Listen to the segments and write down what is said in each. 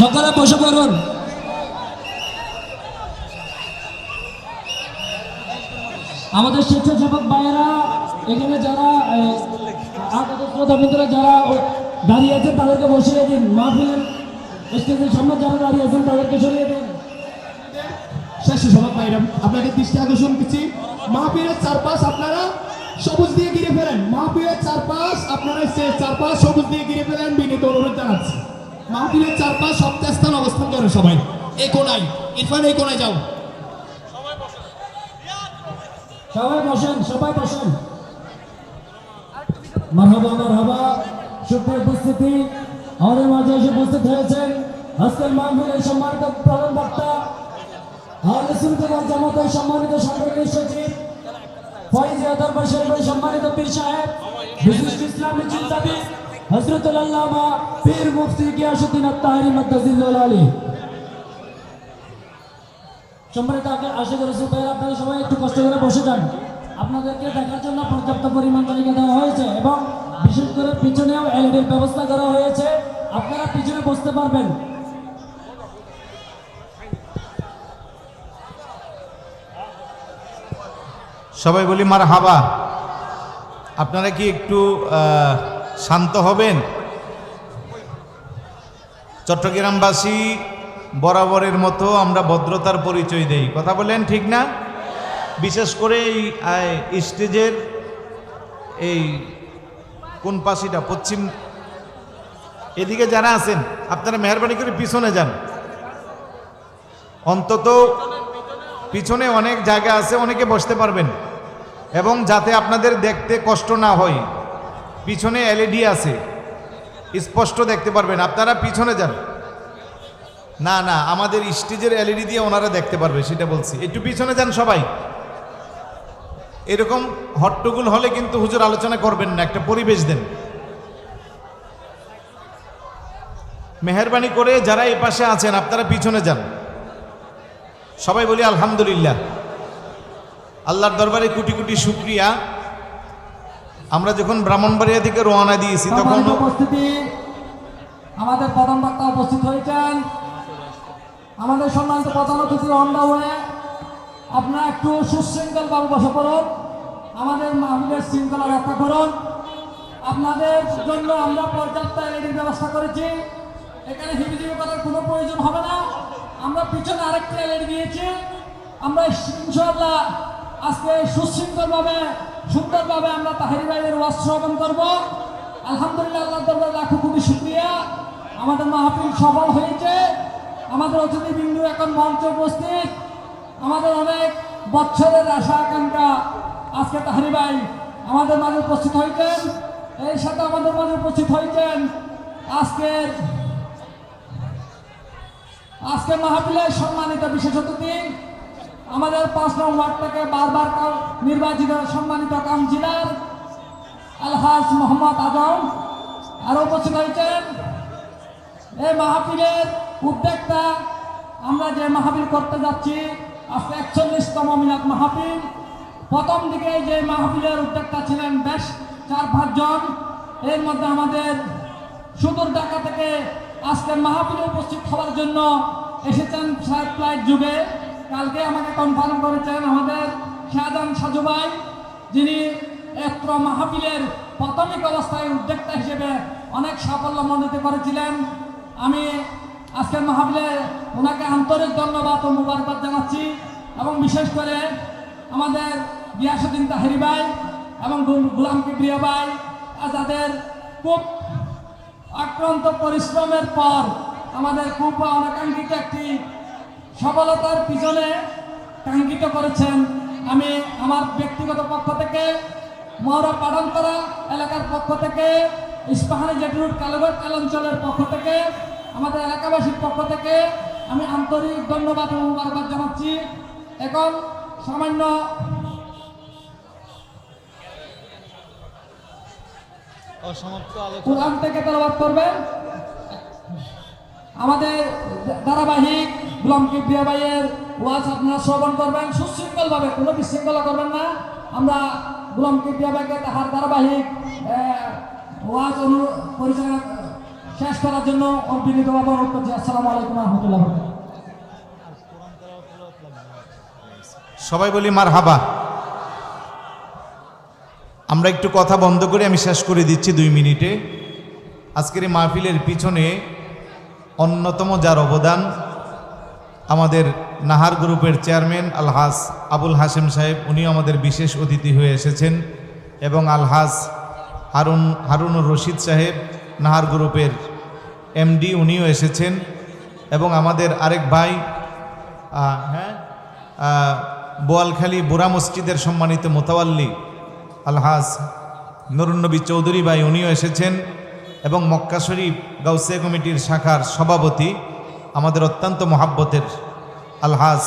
সকলে বসে পড়ুন আমাদের স্বেচ্ছাসেবক ভাইয়েরা, এখানে যারা শ্রোতাবৃন্দরা যারা দাঁড়িয়ে আছেন, তাদেরকে বসিয়ে দিন। মাহফিলের স্টেজের সামনে যারা দাঁড়িয়ে আছেন, তাদেরকে সরিয়ে দিন। স্বেচ্ছাসেবক ভাইরা দৃষ্টি আকর্ষণ মাহফিলের চারপাশ আপনারা সবুজ দিয়ে ঘিরে ফেলেন। মাহফিলের চারপাশ আপনারা চারপাশ সবুজ দিয়ে ঘিরে ফেলেন। বিনীত অনুরোধ জানাচ্ছি। মাহফিলের চারপাশ সপ্তাহ স্থান অবস্থান করেন সবাই। এই কোনায়? ইরফান, এই কোনায় যাও। সবাই বসেন সবাই বসেন। মারহাবা মারহাবা, সুপ্রিয় উপস্থিতি, আমাদের মাঝে এসে উপস্থিত হয়েছেন আজকের মাহফিলের সম্মানিত প্রধান বক্তা, আহলে জামাতের সম্মানিত সাংগঠনিক সচিব, ফয়েজ সম্মানিত পীর সাহেব, বিশিষ্ট ইসলামী চিন্তাবিদ হযরতুল আল্লামা পীর মুফতি সম্মানিত আগে আশা করেছি আপনারা সবাই একটু কষ্ট করে বসে যান। জন্য পর্যাপ্ত পরিমাণ দেওয়া হয়েছে এবং বিশেষ করে পিছনেও এলইডির ব্যবস্থা করা হয়েছে। আপনারা পিছনে বসতে পারবেন। সবাই বলি মার হাবা আপনারা কি একটু শান্ত হবেন। চট্টগ্রামবাসী বরাবরের মতো আমরা ভদ্রতার পরিচয় দেই। কথা বলেন ঠিক না? বিশেষ করে এই স্টেজের এই কোন পাশিটা? পশ্চিম। এদিকে যারা আছেন, আপনারা মেহরবানি করে পিছনে যান। অন্তত পিছনে অনেক জায়গা আছে, অনেকে বসতে পারবেন। এবং যাতে আপনাদের দেখতে কষ্ট না হয়। পিছনে এলইডি আছে। স্পষ্ট দেখতে পারবেন। আপনারা পিছনে যান। না না, আমাদের স্টেজের এলইডি দিয়ে ওনারা দেখতে পারবে, সেটা বলছি। একটু পিছনে যান সবাই। এরকম হট্টগোল হলে কিন্তু হুজুর আলোচনা করবেন না, একটা পরিবেশ দেন। মেহরবানি করে যারা এই পাশে আছেন, আপনারা পিছনে যান। সবাই বলি আলহামদুলিল্লাহ। আল্লাহর দরবারে কোটি কোটি শুক্রিয়া। আমরা যখন ব্রাহ্মণবাড়িয়া থেকে রওনা দিয়েছি তখন উপস্থিতি আমাদের প্রধান বক্তা উপস্থিত হয়েছেন। আমাদের সম্মানিত প্রধান অতিথি অন্ডা হয়ে আপনারা একটু সুশৃঙ্খল সুশৃঙ্খলভাবে বসে পড়ুন। আমাদের মাহফিলের শৃঙ্খলা রক্ষা করুন। আপনাদের জন্য আমরা পর্যাপ্ত এলইডির ব্যবস্থা করেছি। এখানে হিবিজিবি করার কোনো প্রয়োজন হবে না। আমরা পিছনে আরেকটা এলইডি দিয়েছি। আমরা ইনশাআল্লাহ আজকে সুশৃঙ্খলভাবে সুন্দরভাবে আমরা তাহারি ভাইয়ের ওয়াজ শ্রবণ করব। আলহামদুলিল্লাহ আল্লাহ দরবার লাখো কোটি শুক্রিয়া। আমাদের মাহফিল সফল হয়েছে। আমাদের অতিথিবৃন্দু এখন মঞ্চে উপস্থিত। আমাদের অনেক বছরের আশা আকাঙ্ক্ষা আজকে তাহারি ভাই আমাদের মাঝে উপস্থিত হয়েছেন। এর সাথে আমাদের মাঝে উপস্থিত হয়েছেন আজকের আজকে মাহফিলের সম্মানিত বিশেষ অতিথি। আমাদের পাঁচ নং ওয়ার্ড থেকে বারবার নির্বাচিত সম্মানিত কাউন্সিলর আলহাজ মোহাম্মদ আজম। আরও উপস্থিত হয়েছেন। এই মাহফিলের উদ্যোক্তা, আমরা যে মাহফিল করতে যাচ্ছি, আজকে একচল্লিশতম মিনাত মাহফিল। প্রথম দিকে যে মাহফিলের উদ্যোক্তা ছিলেন বেশ চার পাঁচজন এর মধ্যে আমাদের সুদূর ঢাকা থেকে আজকে মাহফিলে উপস্থিত হওয়ার জন্য এসেছেন সাহেব ফ্লাইট যুগে। আমাকে কনফার্ম করেছেন আমাদের শাহজাহান সাজু ভাই, যিনি একত্র মাহফিলের প্রাথমিক অবস্থায় উদ্যোক্তা হিসেবে অনেক সাফল্য মণ্ডিত করেছিলেন। আমি আজকের মাহফিলে ওনাকে আন্তরিক ধন্যবাদ ও মুবারকবাদ জানাচ্ছি এবং বিশেষ করে আমাদের গিয়াসুদ্দিন তাহেরি ভাই এবং গুলাম কিবরিয়া ভাই, যাদের খুব আক্রান্ত পরিশ্রমের পর আমাদের খুব অনাকাঙ্ক্ষিত একটি সফলতার পিছনে কাঙ্ক্ষিত করেছেন। আমি আমার ব্যক্তিগত পক্ষ থেকে মহরা পাঠানতরা এলাকার পক্ষ থেকে ইস্পাহানি জেটরুট কালুঘাট কালাঞ্চলের পক্ষ থেকে আমাদের এলাকাবাসীর পক্ষ থেকে আমি আন্তরিক ধন্যবাদ ও মুবারকবাদ জানাচ্ছি। এখন সামান্য কোরআন থেকে তেলাবাদ করবেন। আমাদের ধারাবাহিক গুলাম কিবরিয়া ভাইয়ের ওয়াজ আপনারা শ্রবণ করবেন সুশৃঙ্খল ভাবে কোনো বিশৃঙ্খলা করবেন না। আমরা গুলাম কিবরিয়া ভাইকে তাহার ধারাবাহিক ওয়াজ অনু, পরিচালনা, শেষ করার জন্য বিনীতভাবে অনুরোধ করছি। আসসালামু আলাইকুম রহমতুল্লাহ সবাই বলি মার হাবা আমরা একটু কথা বন্ধ করে আমি শেষ করে দিচ্ছি দুই মিনিটে। আজকের এই মাহফিলের পিছনে অন্যতম যার অবদান আমাদের নাহার গ্রুপের চেয়ারম্যান আলহাস আবুল হাসেম সাহেব, উনিও আমাদের বিশেষ অতিথি হয়ে এসেছেন। এবং আলহাস হারুন, হারুনুর রশিদ সাহেব, নাহার গ্রুপের এমডি, উনিও এসেছেন। এবং আমাদের আরেক ভাই হ্যাঁ বোয়ালখালী বুড়া মসজিদের সম্মানিত মোতাওয়াল্লি আলহাস নুরুন্নবী চৌধুরী ভাই, উনিও এসেছেন। এবং মক্কা শরীফ গাউসিয়া কমিটির শাখার সভাপতি আমাদের অত্যন্ত মহাব্বতের আলহাজ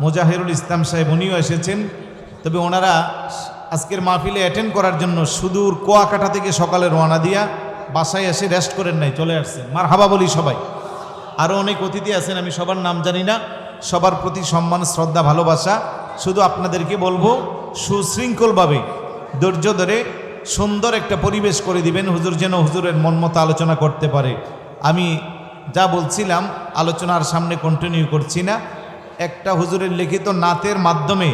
মুজাহিরুল ইসলাম সাহেব উনিও এসেছেন। তবে ওনারা আজকের মাহফিলে অ্যাটেন্ড করার জন্য সুদূর কোয়াকাটা থেকে সকালে রওনা দিয়া বাসায় এসে রেস্ট করেন নাই, চলে আসছেন। মার হাবা বলি সবাই। আরও অনেক অতিথি আছেন, আমি সবার নাম জানি না। সবার প্রতি সম্মান, শ্রদ্ধা, ভালোবাসা। শুধু আপনাদেরকে বলব, সুশৃঙ্খলভাবে ধৈর্য ধরে সুন্দর একটা পরিবেশ করে দিবেন। হুজুর যেন হুজুরের মন মতো আলোচনা করতে পারে। আমি যা বলছিলাম আলোচনার সামনে কন্টিনিউ করছি না। একটা হুজুরের লিখিত নাতের মাধ্যমে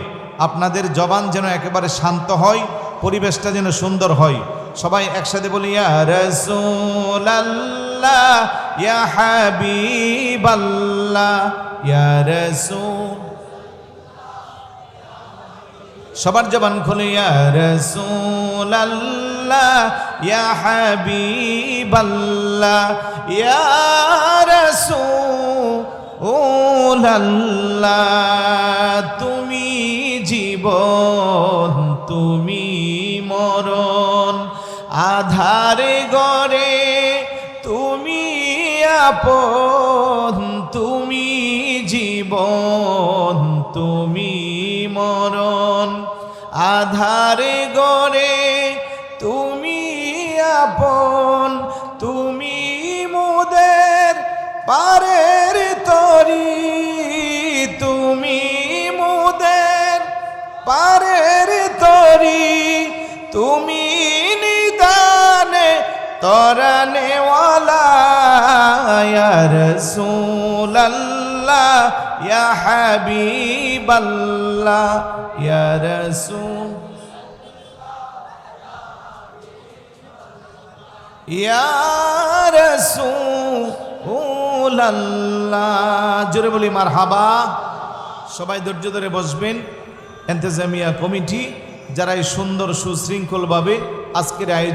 আপনাদের জবান যেন একেবারে শান্ত হয়, পরিবেশটা যেন সুন্দর হয়। সবাই একসাথে বলি, ইয়া হাবিবাল্লাহ, ইয়া সবার জবান খুলে রাসূলাল্লাহ, ইয়া হাবিবাল্লাহ, ইয়া তুমি জীবন, তুমি মরণ, আধারে গড়ে তুমি আপন, তুমি জীবন, তুমি আধারে গড়ে তুমি আপন, তুমি মোদের পারের তরি, তুমি মোদের পারের তরি, তুমি নিদানে তরনেওয়ালা, ইয়া হাবিবাল্লাহ ইয়া রাসূল। ইয়া জোরে বলি, মারহাবা। সবাই ধৈর্য ধরে বসবেন। এন্তেজামিয়া কমিটি, যারা এই সুন্দর সুশৃঙ্খলভাবে আজকের আয়োজন